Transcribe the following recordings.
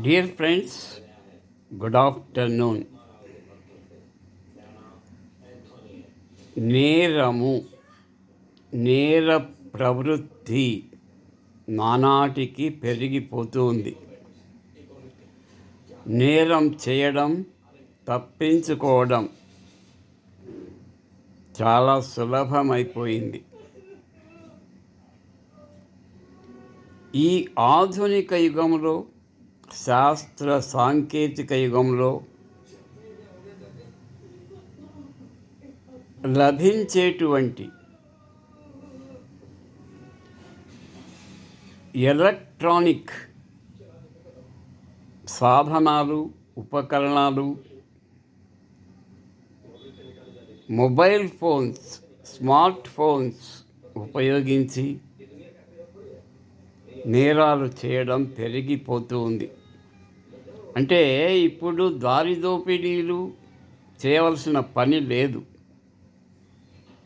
Dear friends good afternoon నేరము నేర ప్రవృత్తి నానాటికి పెరిగిపోతుంది. నేరం చేయడం తప్పించుకోవడం చాలా సులభమైపోయింది. ఈ ఆధునిక యుగంలో శాస్త్ర సాంకేతిక యుగంలో లభించేటువంటి ఎలక్ట్రానిక్ సాధనాలు ఉపకరణాలు మొబైల్ ఫోన్స్ స్మార్ట్ ఫోన్స్ ఉపయోగించి నేరాలు చేయడం పెరిగిపోతూ ఉంది. అంటే ఇప్పుడు దారి దోపిడీలు చేయవలసిన పని లేదు.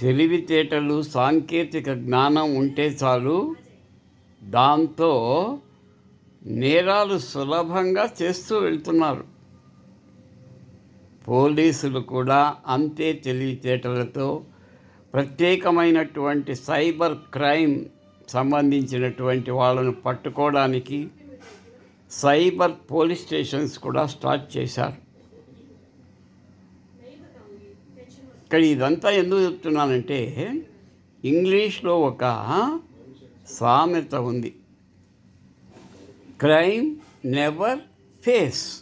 తెలివితేటలు సాంకేతిక జ్ఞానం ఉంటే చాలు దాంతో నేరాలు సులభంగా చేస్తూ వెళ్తున్నారు. పోలీసులు కూడా అంతే తెలివితేటలతో ప్రత్యేకమైనటువంటి సైబర్ క్రైమ్ సంబంధించినటువంటి వాళ్ళను పట్టుకోవడానికి సైబర్ పోలీస్ స్టేషన్స్ కూడా స్టార్ట్ చేశారు. ఇక్కడ ఇదంతా ఎందుకు చెప్తున్నానంటే ఇంగ్లీష్లో ఒక సామెత ఉంది. Crime never pays.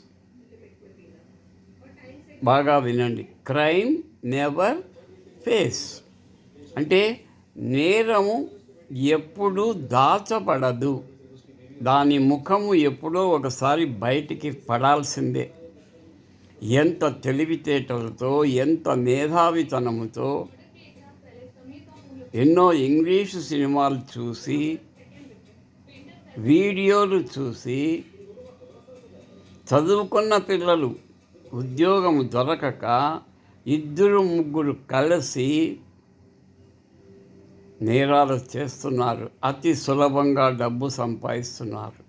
బాగా వినండి. Crime never pays. అంటే నేరము ఎప్పుడూ దాచబడదు. దాని ముఖము ఎప్పుడో ఒకసారి బయటికి పడాల్సిందే. ఎంత తెలివితేటలతో ఎంత మేధావితనముతో ఎన్నో ఇంగ్లీషు సినిమాలు చూసి వీడియోలు చూసి చదువుకున్న పిల్లలు ఉద్యోగం దొరకక ఇద్దరు ముగ్గురు కలిసి నేరాలు చేస్తున్నారు. అతి సులభంగా డబ్బు సంపాదిస్తున్నారు.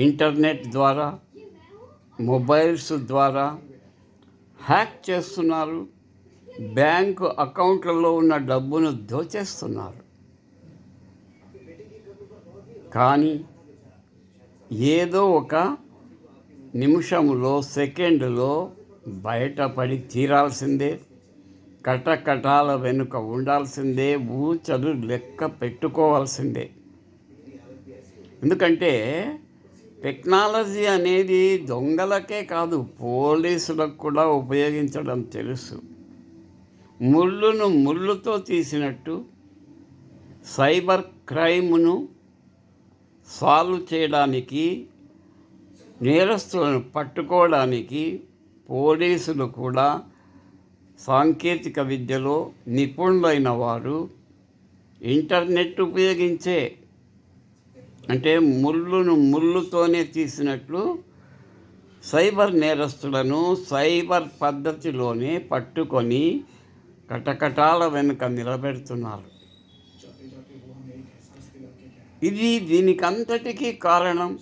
ఇంటర్నెట్ ద్వారా మొబైల్స్ ద్వారా హ్యాక్ చేస్తున్నారు. బ్యాంకు అకౌంట్లలో ఉన్న డబ్బును దోచేస్తున్నారు. కానీ ఏదో ఒక నిమిషంలో సెకండ్లో బయటపడి తీరాల్సిందే. కటకటాల వెనుక ఉండాల్సిందే ఊచలు లెక్క పెట్టుకోవాల్సిందే. ఎందుకంటే టెక్నాలజీ అనేది దొంగలకే కాదు పోలీసులకు కూడా ఉపయోగించడం తెలుసు. ముళ్ళును ముళ్ళుతో తీసినట్టు సైబర్ క్రైమ్ను సాల్వ్ చేయడానికి నేరస్తులను పట్టుకోవడానికి పోలీసులు కూడా సాంకేతిక విద్యలో నిపుణులైన వారు ఇంటర్నెట్ ఉపయోగించే అంటే ముళ్ళును ముళ్ళుతోనే తీసినట్లు సైబర్ నేరస్తులను సైబర్ పద్ధతిలోనే పట్టుకొని కటకటాల వెనుక నిలబెడుతున్నారు. ఇది దీనికంతటికీ కారణం.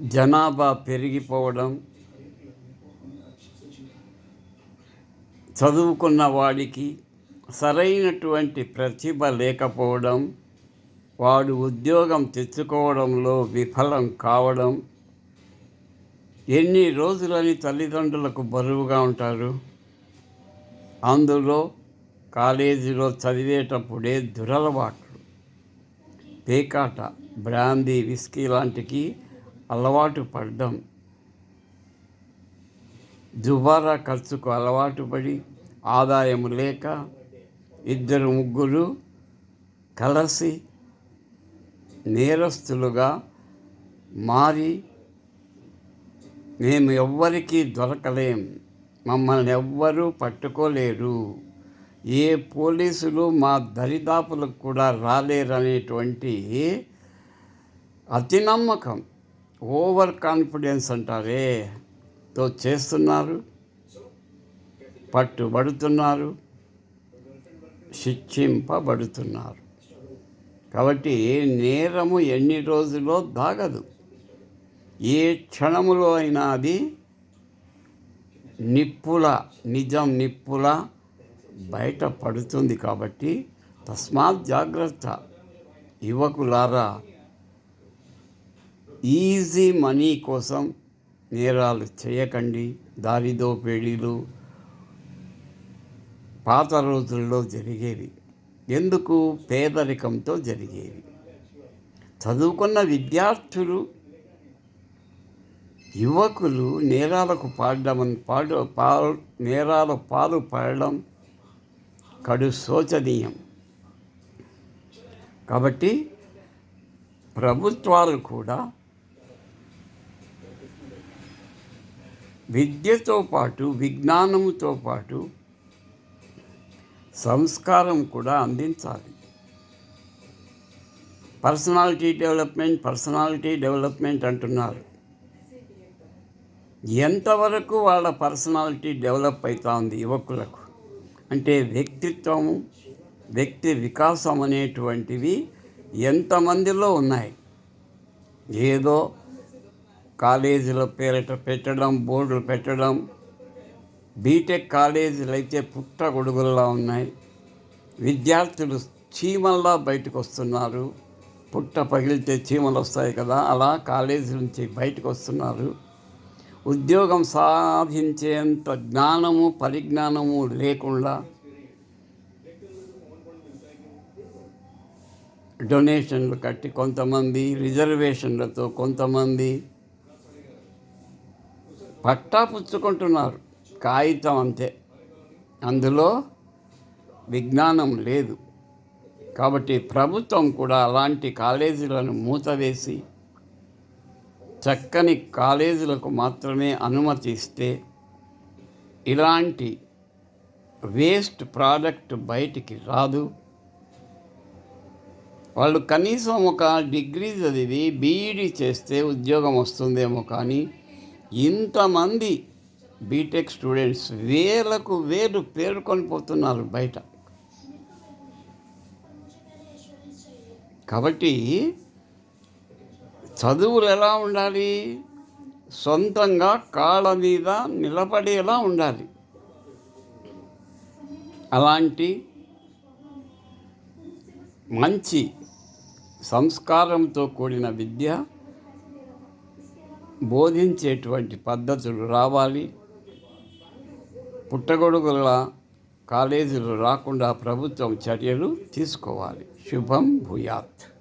జనాభా పెరిగిపోవడం చదువుకున్న వాడికి సరైనటువంటి ప్రతిభ లేకపోవడం వాడు ఉద్యోగం తెచ్చుకోవడంలో విఫలం కావడం ఎన్ని రోజులని తల్లిదండ్రులకు బరువుగా ఉంటారు? అందులో కాలేజీలో చదివేటప్పుడే దురలవాట్లు పేకాట బ్రాందీ విస్కీ లాంటికి అలవాటు పడ్డం. దుబారా ఖర్చుకు అలవాటు పడి ఆదాయం లేక ఇద్దరు ముగ్గురు కలిసి నేరస్తులుగా మారి మేము ఎవ్వరికీ దొరకలేం. మమ్మల్ని ఎవ్వరూ పట్టుకోలేరు. ఏ పోలీసులు మా దరిదాపులకు కూడా రాలేరనేటువంటి అతి నమ్మకం ఓవర్ కాన్ఫిడెన్స్ అంటారే తో చేస్తున్నారు. పట్టుబడుతున్నారు శిక్షింపబడుతున్నారు. కాబట్టి నేరము ఎన్ని రోజుల్లో దాగదు. ఏ క్షణములో అయినా అది నిప్పుల నిజం నిప్పుల బయట పడుతుంది కాబట్టి తస్మాత్ జాగ్రత్త. యువకులారా ఈజీ మనీ కోసం నేరాలు చేయకండి. దారిదోపిడీలు పాత రోజుల్లో జరిగేవి. ఎందుకు? పేదరికంతో జరిగేవి. చదువుకున్న విద్యార్థులు యువకులు నేరాలకు పాడడం పాడు పా నేరాల పాలు పడడం కడు శోచనీయం. కాబట్టి ప్రభుత్వాలు కూడా విద్యతో పాటు విజ్ఞానంతో పాటు సంస్కారం కూడా అందించాలి. పర్సనాలిటీ డెవలప్మెంట్ పర్సనాలిటీ డెవలప్మెంట్ అంటున్నారు. ఎంతవరకు వాళ్ళ పర్సనాలిటీ డెవలప్ అవుతా ఉంది యువకులకు? అంటే వ్యక్తిత్వము వ్యక్తి వికాసం అనేటువంటివి ఎంతమందిలో ఉన్నాయి? ఏదో కాలేజీల పేరిట పెట్టడం బోర్డులు పెట్టడం బీటెక్ కాలేజీలు అయితే పుట్ట గొడుగుల్లా ఉన్నాయి. విద్యార్థులు చీమల్లా బయటకు వస్తున్నారు పుట్ట పగిలితే చీమలు వస్తాయి కదా అలా కాలేజీ నుంచి బయటకు వస్తున్నారు ఉద్యోగం సాధించేంత జ్ఞానము పరిజ్ఞానము లేకుండా డొనేషన్లు కట్టి కొంతమంది రిజర్వేషన్లతో కొంతమంది పట్టా పుచ్చుకుంటున్నారు. కాగితం అంతే. అందులో విజ్ఞానం లేదు. కాబట్టి ప్రభుత్వం కూడా అలాంటి కాలేజీలను మూతవేసి చక్కని కాలేజీలకు మాత్రమే అనుమతి ఇస్తే ఇలాంటి వేస్ట్ ప్రోడక్ట్ బయటికి రాదు. వాళ్ళు కనీసం ఒక డిగ్రీ చదివి బీఈడీ చేస్తే ఉద్యోగం వస్తుందేమో కానీ ఇంతమంది బీటెక్ స్టూడెంట్స్ వేలకు వేలు పేర్కొని పోతున్నారు బయట. కాబట్టి చదువులు ఎలా ఉండాలి? సొంతంగా కాళ్ళ మీద నిలబడేలా ఉండాలి. అలాంటి మంచి సంస్కారంతో కూడిన విద్య బోధించేటువంటి పద్ధతులు రావాలి. పుట్టగొడుగుల కాలేజీలు రాకుండా ప్రభుత్వం చర్యలు తీసుకోవాలి. శుభం భూయాత్.